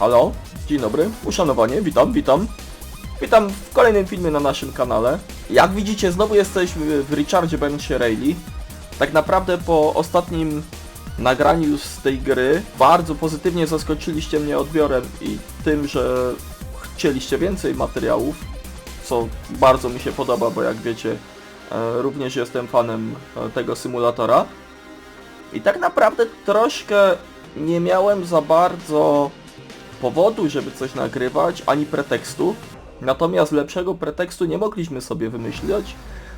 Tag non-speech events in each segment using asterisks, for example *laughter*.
Halo, dzień dobry, uszanowanie, witam, witam. Witam w kolejnym filmie na naszym kanale. Jak widzicie, znowu jesteśmy w Richardzie Benchie Rayleigh. Tak naprawdę po ostatnim nagraniu z tej gry bardzo pozytywnie zaskoczyliście mnie odbiorem i tym, że chcieliście więcej materiałów, co bardzo mi się podoba, bo jak wiecie, e, również jestem fanem e, tego symulatora. I tak naprawdę troszkę nie miałem za bardzo powodu, żeby coś nagrywać, ani pretekstu. Natomiast lepszego pretekstu nie mogliśmy sobie wymyślić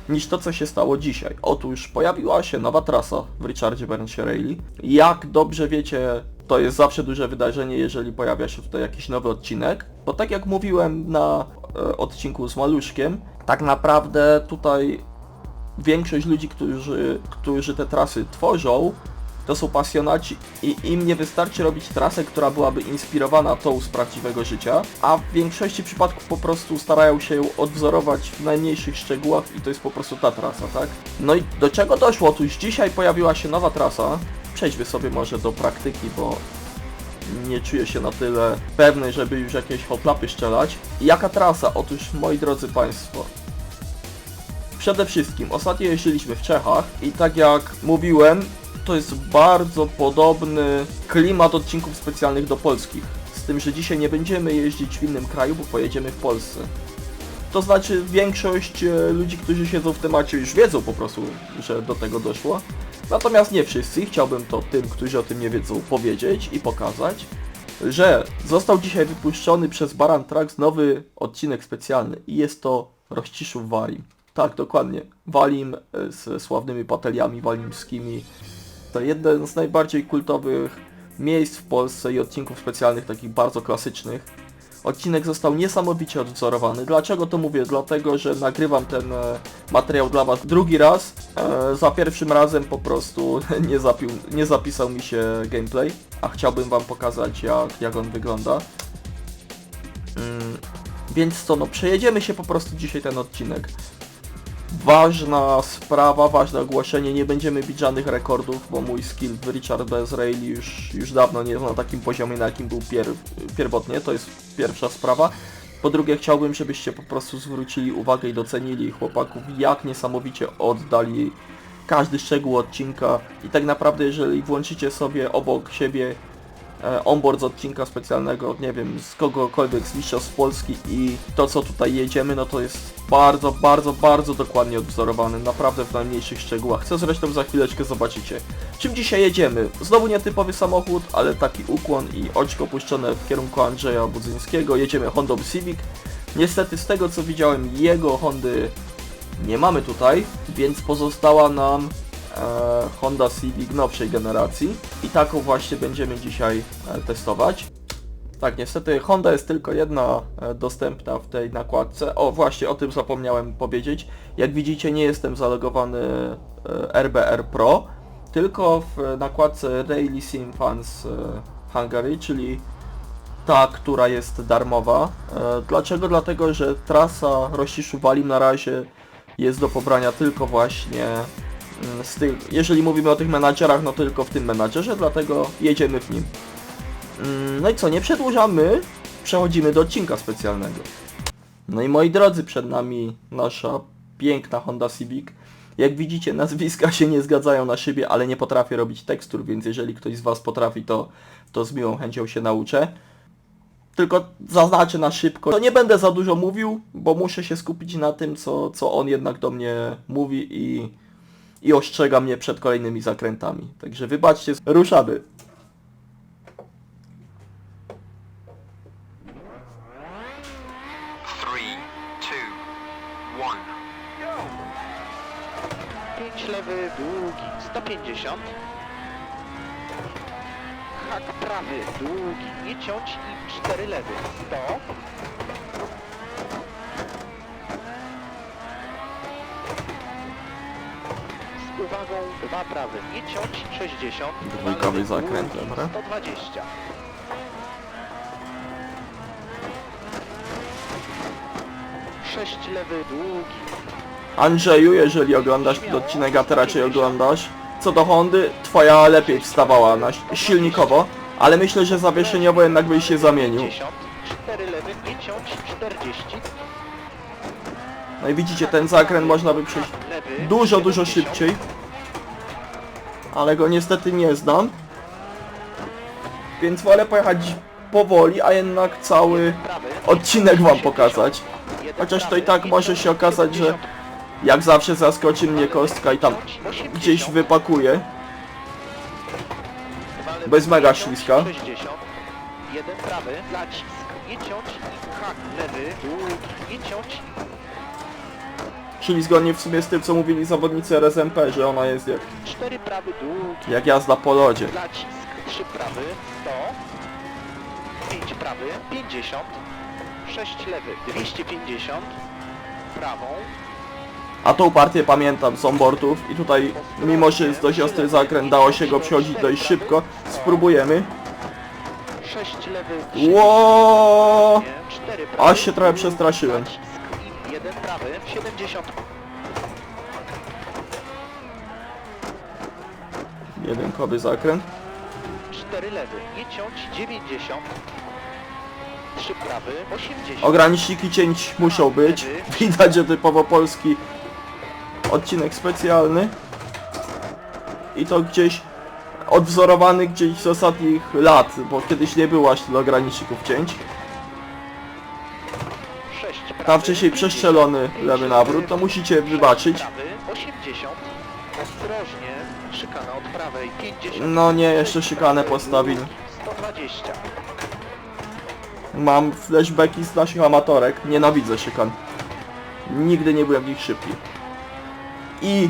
niż to, co się stało dzisiaj. Otóż pojawiła się nowa trasa w Richardzie Bernsie Rayleigh. Jak dobrze wiecie, to jest zawsze duże wydarzenie, jeżeli pojawia się tutaj jakiś nowy odcinek. Bo tak jak mówiłem na e, odcinku z Maluszkiem, tak naprawdę tutaj większość ludzi, którzy, którzy te trasy tworzą, to są pasjonaci i im nie wystarczy robić trasę, która byłaby inspirowana tą z prawdziwego życia, a w większości przypadków po prostu starają się ją odwzorować w najmniejszych szczegółach i to jest po prostu ta trasa, tak? No i do czego doszło? Otóż dzisiaj pojawiła się nowa trasa. Przejdźmy sobie może do praktyki, bo nie czuję się na tyle pewny, żeby już jakieś hotlapy strzelać. Jaka trasa? Otóż, moi drodzy Państwo, Przede wszystkim, ostatnio jeździliśmy w Czechach i tak jak mówiłem, to jest bardzo podobny klimat odcinków specjalnych do polskich. Z tym, że dzisiaj nie będziemy jeździć w innym kraju, bo pojedziemy w Polsce. To znaczy większość e, ludzi, którzy siedzą w temacie już wiedzą po prostu, że do tego doszło. Natomiast nie wszyscy chciałbym to tym, którzy o tym nie wiedzą, powiedzieć i pokazać, że został dzisiaj wypuszczony przez Baran Trax nowy odcinek specjalny i jest to Rościszów Walim. Tak, dokładnie. Walim e, z sławnymi pateliami walimskimi. To jeden z najbardziej kultowych miejsc w Polsce i odcinków specjalnych, takich bardzo klasycznych. Odcinek został niesamowicie odwzorowany. Dlaczego to mówię? Dlatego, że nagrywam ten e, materiał dla Was drugi raz. E, za pierwszym razem po prostu *laughs* nie, zapił, nie zapisał mi się gameplay, a chciałbym Wam pokazać jak, jak on wygląda. Mm, więc co, no przejedziemy się po prostu dzisiaj ten odcinek. Ważna sprawa, ważne ogłoszenie, nie będziemy bić żadnych rekordów, bo mój skill w Richard bez Rayleigh już, już dawno nie jest na takim poziomie, na jakim był pier, pierwotnie, to jest pierwsza sprawa. Po drugie chciałbym, żebyście po prostu zwrócili uwagę i docenili chłopaków, jak niesamowicie oddali każdy szczegół odcinka. I tak naprawdę jeżeli włączycie sobie obok siebie onboard z odcinka specjalnego, nie wiem, z kogokolwiek z mistrzostw Polski i to co tutaj jedziemy, no to jest bardzo, bardzo, bardzo dokładnie odwzorowany, naprawdę w najmniejszych szczegółach, co zresztą za chwileczkę zobaczycie. Czym dzisiaj jedziemy? Znowu nietypowy samochód, ale taki ukłon i oczko puszczone w kierunku Andrzeja Budzyńskiego, jedziemy Hondą Civic. Niestety z tego co widziałem, jego Hondy nie mamy tutaj, więc pozostała nam e, Honda Civic nowszej generacji i taką właśnie będziemy dzisiaj e, testować. Tak, niestety Honda jest tylko jedna e, dostępna w tej nakładce. O, właśnie o tym zapomniałem powiedzieć. Jak widzicie nie jestem zalogowany e, RBR Pro, tylko w nakładce Sim Fans e, Hungary, czyli ta, która jest darmowa. E, Dlaczego? Dlatego, że trasa Rościszu Walim na razie jest do pobrania tylko właśnie tych, jeżeli mówimy o tych menadżerach, no tylko w tym menadżerze, dlatego jedziemy w nim. Mm, No i co, nie przedłużamy, przechodzimy do odcinka specjalnego. No i moi drodzy, przed nami nasza piękna Honda Civic. Jak widzicie, nazwiska się nie zgadzają na szybie, ale nie potrafię robić tekstur, więc jeżeli ktoś z Was potrafi, to, to z miłą chęcią się nauczę. Tylko zaznaczę na szybko. To nie będę za dużo mówił, bo muszę się skupić na tym, co, co on jednak do mnie mówi i, i ostrzega mnie przed kolejnymi zakrętami. Także wybaczcie, ruszamy. Three, two, one. 5 lewy, długi, 150. Hak prawy, długi, nie ciąć i 4 lewy, 100. Uwagą, 2 prawy, nie ciąć, 60. Dwójkowy zakręt, dobra. 120. Sześć lewy, długi, Andrzeju, jeżeli oglądasz ten odcinek, a ty raczej oglądasz, co do Hondy, twoja lepiej wstawała na silnikowo, Ale myślę, że zawieszeniowo jednak byś się zamienił. 50, 4 lewy, nie ciąć, 40. No i widzicie, ten zakręt można by przejść dużo, dużo 70. szybciej. Ale go niestety nie znam. Więc wolę pojechać powoli, a jednak cały odcinek wam 80. pokazać. Chociaż to i tak może się okazać, że 70. jak zawsze zaskoczy mnie kostka i tam Ciąć, 80. gdzieś wypakuje. Bo jest mega śliska. 60. Jeden prawy, ciąć i lewy, ciąć Czyli zgodnie w sumie z tym co mówili zawodnicy RSMP, że ona jest jak, Cztery prawy, długi, jak jazda po lodzie. nacisk, trzy prawy, 100, pięć prawy, 50, sześć lewy, 250, prawą, A tą partię pamiętam z onboardów i tutaj mimo, że jest dość ostry zakręt, dało się go przechodzić dość szybko. Spróbujemy. sześć lewy, Ło! 4 prawy, Aż się trochę przestraszyłem. Nacisk i jeden prawy, 70, Jedynkowy zakręt. 4 lewy, nie ciąć, 90, 3 prawy, 80, Ograniczniki cięć muszą być. *laughs* Widać, że typowo polski odcinek specjalny. I to gdzieś odwzorowany gdzieś z ostatnich lat, bo kiedyś nie było aż tylu ograniczników cięć. 6 prawy, Tam wcześniej 50, przestrzelony lewy nawrót, to musicie wybaczyć. Prawy, 80, ostrożnie, szykana od prawej, 50, No nie, jeszcze szykanę postawili. 120, Mam flashbacki z naszych amatorek. Nienawidzę szykan. Nigdy nie byłem w nich szybki. I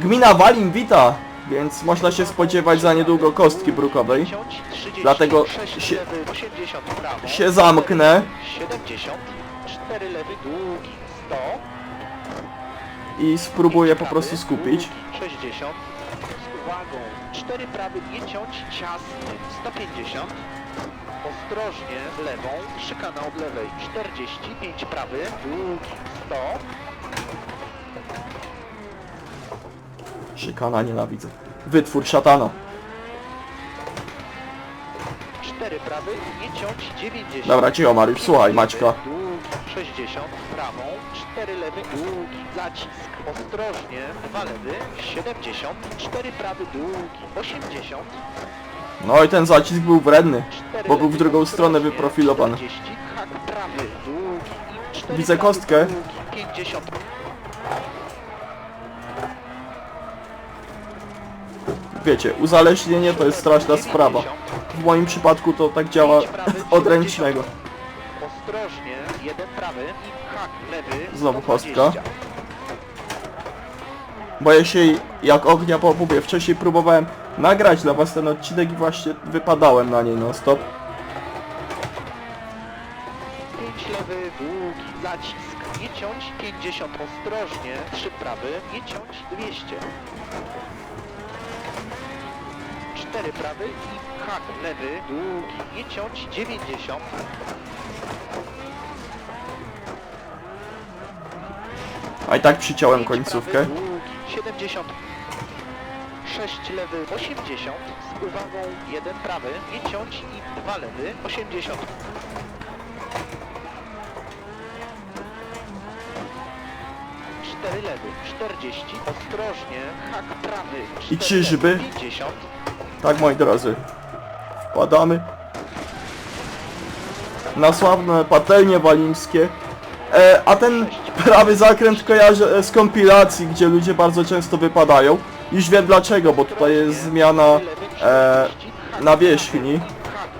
gmina Walim wita, więc można się spodziewać za niedługo kostki brukowej. 30, Dlatego 6 się- lewy, 80 prawo, Się zamknę 70, 4 lewy, długi, 100, i spróbuję po prostu skupić. długi, 60, z uwagą, 4 prawy, nie ciąć, ciasny, 150, ostrożnie, lewą, szykana od lewej, 45 prawy, długi, 100, Szykana nienawidzę. Wytwór szatana. 4 prawy, nie ciąć, 90. Dobra, cicho Mariusz, słuchaj Maćka. Długi, 60, prawą, 4 lewy, długi, zacisk, ostrożnie, 2 lewy, 70, 4 prawy, długi, 80, No i ten zacisk był wredny. 4 Bo był w lewy, drugą stronę ostrożnie, wyprofilowany. 40, hak prawy, długi, i 4 Widzę prawy, kostkę. Długi, 50, Wiecie, uzależnienie to jest straszna sprawa. 90, W moim przypadku to tak działa *laughs* od ręcznego. Ostrożnie, jeden prawy i hak lewy, Znowu 120. kostka. Bo się jak ognia po mówię, wcześniej próbowałem nagrać dla was ten odcinek i właśnie wypadałem na niej non stop. 5 lewy, długi, zacisk, nie ciąć, 50, ostrożnie, 3 prawy, nie ciąć, 200. 4 prawy i hak lewy, długi, nie ciąć, 90. A i tak przyciąłem końcówkę. Prawy, długi, 70. 6 lewy, 80. Z uwagą 1 prawy, nie ciąć i 2 lewy, 80. Cztery lewy, 40, ostrożnie, hak prawy, I cztery czyżby? lewy, 50, Tak moi drodzy. Wpadamy na sławne patelnie walimskie. E, a ten prawy zakręt kojarzę e, z kompilacji, gdzie ludzie bardzo często wypadają. Już wiem dlaczego, bo tutaj jest zmiana e, 40, hak nawierzchni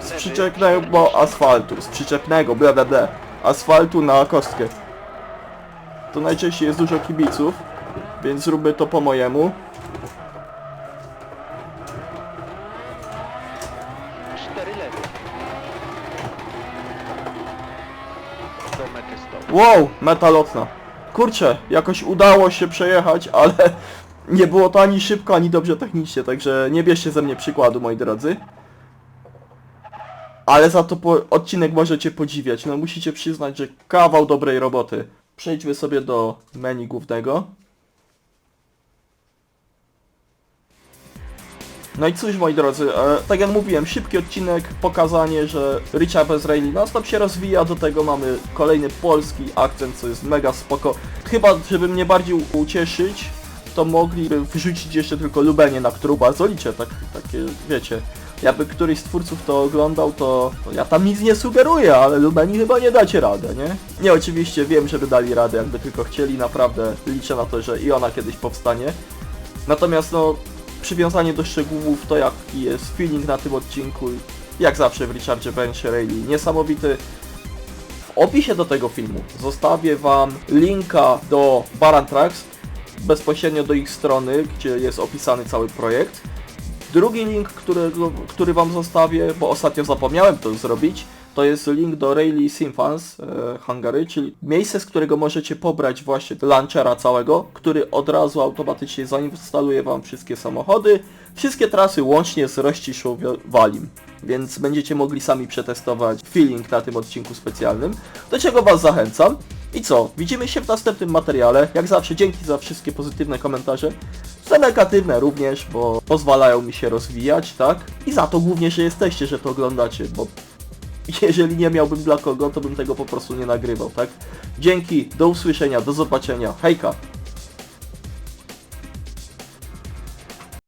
z przyczepnego asfaltu, z przyczepnego, bla bla bla, asfaltu na kostkę. To najczęściej jest dużo kibiców, więc zróbmy to po mojemu. Wow, meta lotna. Kurczę, jakoś udało się przejechać, ale *laughs* nie było to ani szybko, ani dobrze technicznie, także nie bierzcie ze mnie przykładu, moi drodzy. Ale za to po odcinek możecie podziwiać, no musicie przyznać, że kawał dobrej roboty. Przejdźmy sobie do menu głównego. No i cóż moi drodzy, e, tak jak mówiłem, szybki odcinek, pokazanie, że Richard Bezraeli non stop się rozwija, do tego mamy kolejny polski akcent, co jest mega spoko. Chyba, żeby mnie bardziej ucieszyć, to mogliby wrzucić jeszcze tylko Lubenie, na którą bardzo liczę, tak, takie, wiecie. Jakby któryś z twórców to oglądał, to, to ja tam nic nie sugeruję, ale Lubeni chyba nie dacie radę, nie? Nie, oczywiście wiem, żeby dali radę, jakby tylko chcieli, naprawdę liczę na to, że i ona kiedyś powstanie. Natomiast no, przywiązanie do szczegółów, to jaki jest feeling na tym odcinku, jak zawsze w Richardzie Bench Rayleigh, niesamowity. W opisie do tego filmu zostawię Wam linka do Baran Tracks, bezpośrednio do ich strony, gdzie jest opisany cały projekt. Drugi link, którego, który Wam zostawię, bo ostatnio zapomniałem to zrobić, to jest link do Rayleigh Simfans e, Hungary, czyli miejsce, z którego możecie pobrać właśnie launchera całego, który od razu automatycznie zainstaluje Wam wszystkie samochody, wszystkie trasy łącznie z Rościszą Walim. Więc będziecie mogli sami przetestować feeling na tym odcinku specjalnym, do czego Was zachęcam. I co? Widzimy się w następnym materiale. Jak zawsze dzięki za wszystkie pozytywne komentarze. Za negatywne również, bo pozwalają mi się rozwijać, tak? I za to głównie, że jesteście, że to oglądacie, bo *laughs* jeżeli nie miałbym dla kogo, to bym tego po prostu nie nagrywał, tak? Dzięki, do usłyszenia, do zobaczenia, hejka!